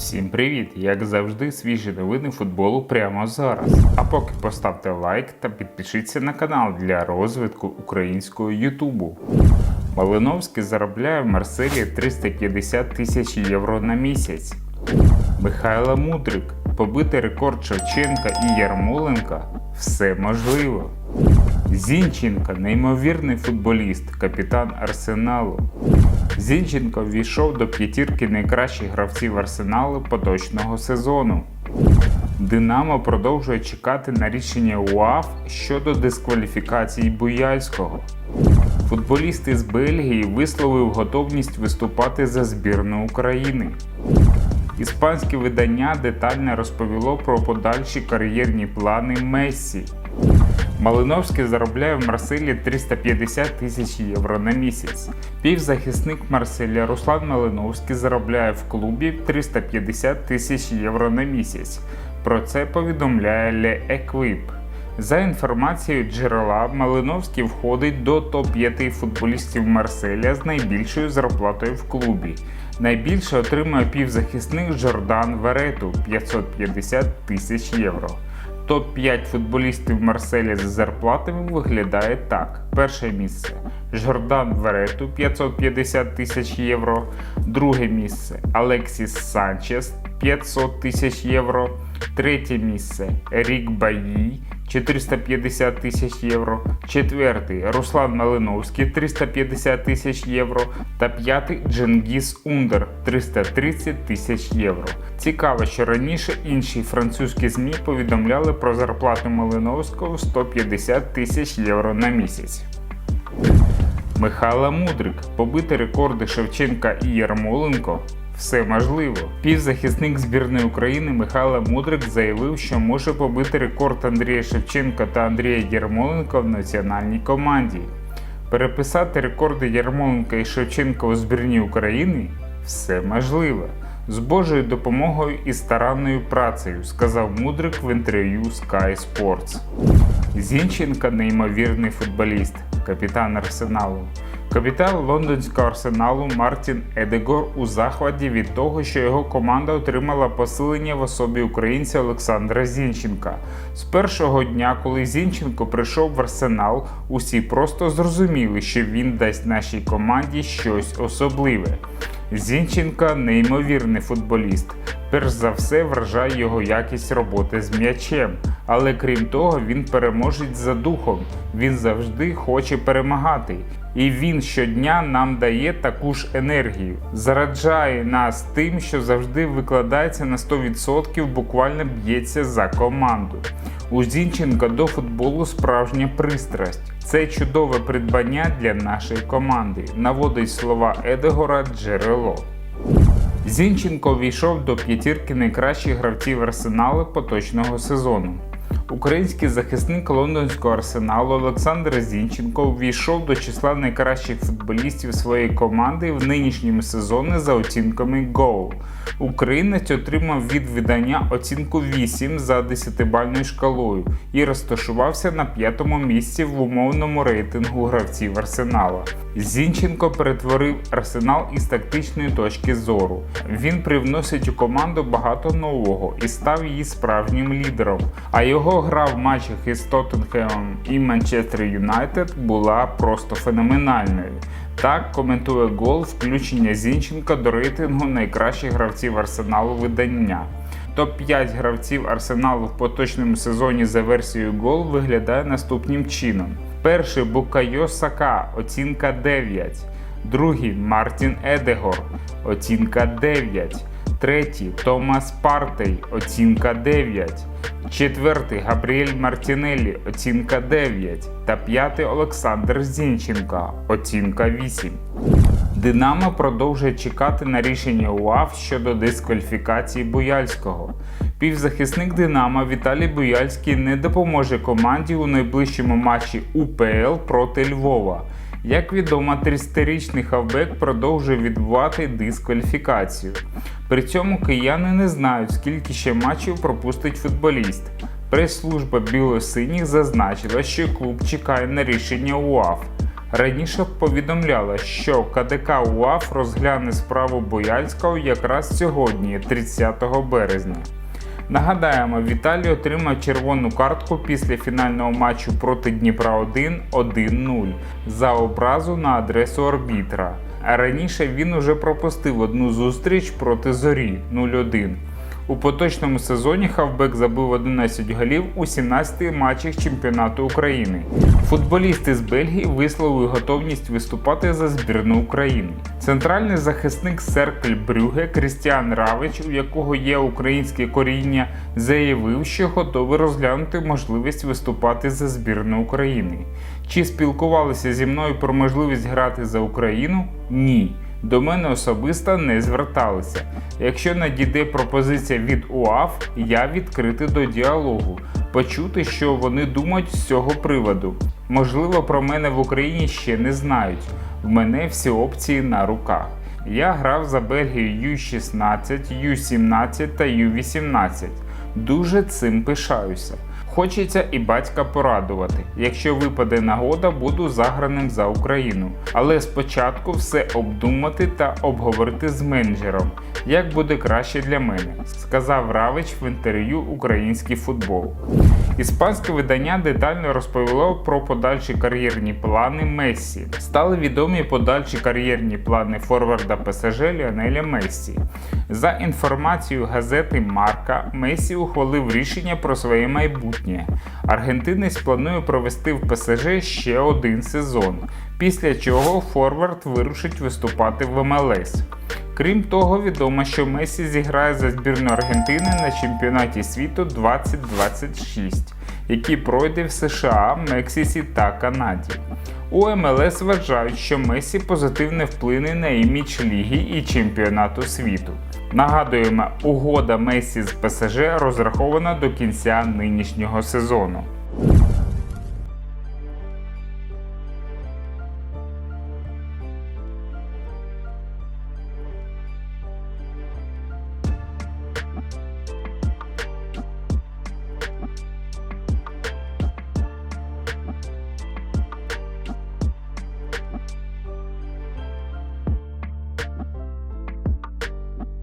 Всім привіт! Як завжди, свіжі новини футболу прямо зараз. А поки поставте лайк та підпишіться на канал для розвитку українського Ютубу. Малиновський заробляє в Марселі 350 тисяч євро на місяць. Михайло Мудрик побити рекорд Шевченка і Ярмоленка все можливо. Зінченка неймовірний футболіст, капітан Арсеналу. Зінченко ввійшов до п'ятірки найкращих гравців арсеналу поточного сезону. Динамо продовжує чекати на рішення УАФ щодо дискваліфікації Буяльського. Футболіст із Бельгії висловив готовність виступати за збірну України. Іспанське видання детально розповіло про подальші кар'єрні плани Мессі. Малиновський заробляє в Марселі 350 тисяч євро на місяць. Півзахисник Марселя Руслан Малиновський заробляє в клубі 350 тисяч євро на місяць. Про це повідомляє Le Equipe. За інформацією джерела, Малиновський входить до топ-5 футболістів Марселя з найбільшою зарплатою в клубі. Найбільше отримує півзахисник Жордан Верету 550 тисяч євро. Топ-5 футболістів Марселя з зарплатами виглядає так: перше місце Жордан Верету 550 тисяч євро. Друге місце Алексіс Санчес 500 тисяч євро. Третє місце Рік Баї 450 тисяч євро. Четвертий Руслан Малиновський 350 тисяч євро. Та п'ятий Дженгіс Ундер 330 тисяч євро. Цікаво, що раніше інші французькі ЗМІ повідомляли про зарплату Малиновського 150 тисяч євро на місяць. Михайло Мудрик побити рекорди Шевченка і Ярмоленко. Все можливо. Півзахисник збірної України Михайло Мудрик заявив, що може побити рекорд Андрія Шевченка та Андрія Ярмоленка в національній команді. Переписати рекорди Ярмоленка і Шевченка у збірні України все можливо. З Божою допомогою і старанною працею, сказав Мудрик в інтерв'ю Sky Sports. Зінченка неймовірний футболіст, капітан Арсеналу. Капітан лондонського арсеналу Мартін Едегор у захваті від того, що його команда отримала посилення в особі українця Олександра Зінченка. З першого дня, коли Зінченко прийшов в арсенал, усі просто зрозуміли, що він дасть нашій команді щось особливе. Зінченка неймовірний футболіст. Перш за все вражає його якість роботи з м'ячем, але крім того, він переможець за духом. Він завжди хоче перемагати. І він щодня нам дає таку ж енергію, зараджає нас тим, що завжди викладається на 100%, буквально б'ється за команду. У Зінченка до футболу справжня пристрасть. Це чудове придбання для нашої команди, наводить слова Едегора джерело. Зінченко війшов до п'ятірки найкращих гравців арсеналу поточного сезону. Український захисник лондонського арсеналу Олександр Зінченко увійшов до числа найкращих футболістів своєї команди в нинішньому сезоні за оцінками GO. Українець отримав від видання оцінку 8 за 10-бальною шкалою і розташувався на п'ятому місці в умовному рейтингу гравців арсенала. Зінченко перетворив арсенал із тактичної точки зору. Він привносить у команду багато нового і став її справжнім лідером. А його гра в матчах із Тоттенхемом і Манчестер Юнайтед була просто феноменальною. Так коментує гол включення Зінченка до рейтингу найкращих гравців арсеналу видання. Топ-5 гравців арсеналу в поточному сезоні за версією гол виглядає наступним чином. Перший Букайо Сака, оцінка 9. Другий Мартін Едегор, оцінка 9. Третій Томас Партей, оцінка 9. Четвертий Габріель Мартінеллі, оцінка 9. Та п'ятий Олександр Зінченка, оцінка 8. Динамо продовжує чекати на рішення УАФ щодо дискваліфікації Буяльського. Півзахисник Динамо Віталій Буяльський не допоможе команді у найближчому матчі УПЛ проти Львова. Як відомо, 30-річний хавбек продовжує відбувати дискваліфікацію. При цьому кияни не знають, скільки ще матчів пропустить футболіст. Прес-служба білосиніх зазначила, що клуб чекає на рішення УАФ. Раніше повідомляла, що КДК УАФ розгляне справу Бояльського якраз сьогодні, 30 березня. Нагадаємо, Віталій отримав червону картку після фінального матчу проти Дніпра 1 1-0 за образу на адресу арбітра. А раніше він уже пропустив одну зустріч проти Зорі 0-1. У поточному сезоні хавбек забив 11 голів у 17 матчах чемпіонату України. Футболісти з Бельгії висловили готовність виступати за збірну України. Центральний захисник Серкль Брюге Крістіан Равич, у якого є українське коріння, заявив, що готовий розглянути можливість виступати за збірну України. Чи спілкувалися зі мною про можливість грати за Україну? Ні. До мене особисто не зверталися. Якщо надійде пропозиція від УАФ, я відкритий до діалогу, почути, що вони думають з цього приводу. Можливо, про мене в Україні ще не знають. В мене всі опції на руках. Я грав за Бельгію U16, U17 та U18. Дуже цим пишаюся. Хочеться і батька порадувати. Якщо випаде нагода, буду заграним за Україну. Але спочатку все обдумати та обговорити з менеджером, як буде краще для мене, сказав Равич в інтерв'ю Український футбол. Іспанське видання детально розповіло про подальші кар'єрні плани Мессі. Стали відомі подальші кар'єрні плани форварда ПСЖ Ліонеля Мессі. За інформацією газети Марка, Месі ухвалив рішення про своє майбутнє. Аргентинець планує провести в ПСЖ ще один сезон, після чого Форвард вирушить виступати в МЛС. Крім того, відомо, що Месі зіграє за збірну Аргентини на чемпіонаті світу 2026, який пройде в США, Мексиці та Канаді. У МЛС вважають, що Месі позитивно вплине на імідж ліги і чемпіонату світу. Нагадуємо, угода Месі з ПСЖ розрахована до кінця нинішнього сезону.